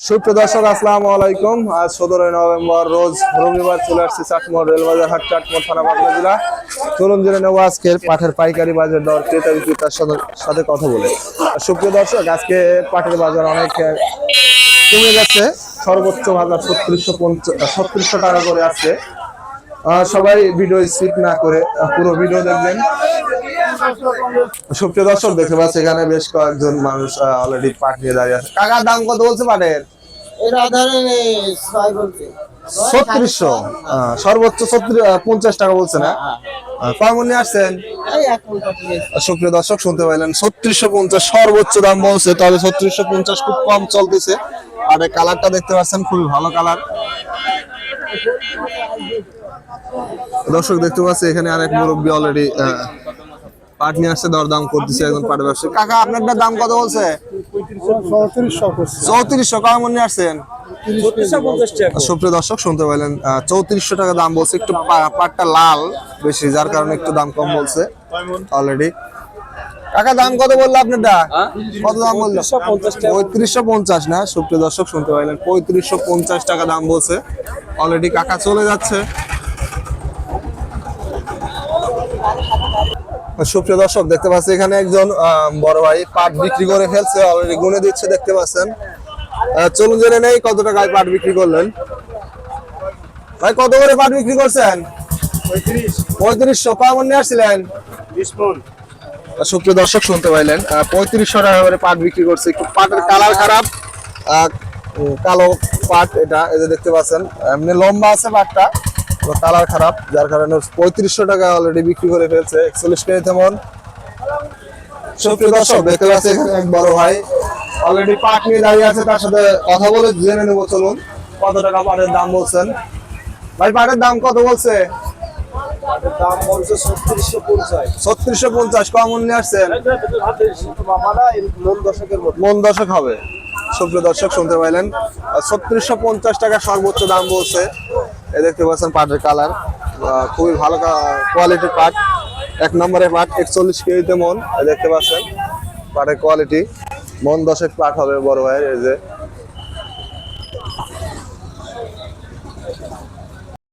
সুপ্রিয় দর্শক, আসসালামু আলাইকুম। আজ সতেরোই নভেম্বর, রোজ রবিবার চলে আসছে চাটমোড় রেলবাজার হাট চাটমোড় থানা বাংলা জেলা। চলুন জেনে নেব আজকের পাঠের পাইকারি বাজার দর, ক্রেতা বিক্রেতার সাথে- কথা বলে। সুপ্রিয় দর্শক, আজকে পাঠের বাজার অনেক কমে গেছে। সর্বোচ্চ বাজার ছত্রিশশো পঞ্চাশ ছত্রিশশো টাকা করে আসছে। সবাই ভিডিও স্কিপ না করে পুরো ভিডিও দেখবেন। সুপ্রিয় দর্শক দেখতে পাচ্ছি এখানে বেশ কয়েকজন মানুষ অলরেডি পাট নিয়ে দাঁড়িয়ে আছে। কাকার দাম কত বলছে পাটের? ছত্রিশশো। সর্বোচ্চ পঞ্চাশ টাকা বলছে না? আহ, কয় মনে আসছেন। সুপ্রিয় দর্শক শুনতে পাইলেন ছত্রিশশো পঞ্চাশ সর্বোচ্চ দাম বলছে। তবে ছত্রিশশো পঞ্চাশ খুব কম চলতেছে। আর কালারটা দেখতে পাচ্ছেন খুবই ভালো কালার দর্শক দেখতে পাচ্ছি এখানে আরেক মুরব্বী অলরেডি পাট নিয়ে আসছে দরদাম করতেছে একজন পাট ব্যবসায়ী। কাকা আপনারটা দাম কত বলছে? চৌত্রিশশো কয় মনে আসছেন? সুপ্রিয় দর্শক শুনতে চৌত্রিশশো টাকা দাম বলছে একটু পাটটা লাল বেশি যার কারণে একটু দাম কম বলছে অলরেডি কাকা দাম কত বলল আপনারটা? কত দাম বলল? পঁয়ত্রিশশো পঞ্চাশ না সুপ্রিয় দর্শক শুনতে পাইলেন পঁয়ত্রিশশো পঞ্চাশ টাকা দাম বলছে। অলরেডি কাকা চলে যাচ্ছে। সুপ্রিয় দর্শক দেখতে পাচ্ছি এখানে একজন বড় ভাই পাট বিক্রি করে ফেলছে অলরেডি গুনে দিচ্ছে দেখতে পাচ্ছেন। চলুন জেনে নেই কত টাকায় পাট বিক্রি করলেন। ভাই কত করে পাট বিক্রি করছেন? পঁয়ত্রিশশো। কেমন নিয়ে আসছিলেন? সুপ্রিয় দর্শক শুনতে পাইলেন। পঁয়ত্রিশশো টাকা করে পাট বিক্রি করছে। পাটের কালার খারাপ। কালো পাট এটা এই যে দেখতে পাচ্ছেন এমনি লম্বা আছে পাটটা কালার খারাপ যার কারণে পঁয়ত্রিশশো টাকা অলরেডি বিক্রি করে ফেলছে একচল্লিশ কেজি তেমন সুপ্রিয় দর্শক দেখতে পাচ্ছি এখানে এক বড় ভাই অলরেডি পাট নিয়ে দাঁড়িয়ে আছে তার সাথে কথা বলে জেনে নেব চলুন কত টাকা পাটের দাম বলছেন ভাই পাটের দাম কত বলছে দাম বলছে ছত্রিশশো পঞ্চাশ ছত্রিশশো পঞ্চাশ কমন নিয়ে আসছেন মামারা এই মন দশকের মন দর্শক হবে সুপ্রিয় দর্শক, শুনতে পাইলেন। ছত্রিশশো পঞ্চাশ টাকা সর্বোচ্চ দাম বলছে। এ দেখতে পাচ্ছেন পাটের কালার। খুবই ভালো কোয়ালিটির পাট। এক নম্বরে পাট, একচল্লিশ কেজিতে মন। দেখতে পাচ্ছেন পাটের কোয়ালিটি মন দশেক পাট হবে বড় ভাইয়ের, এই যে।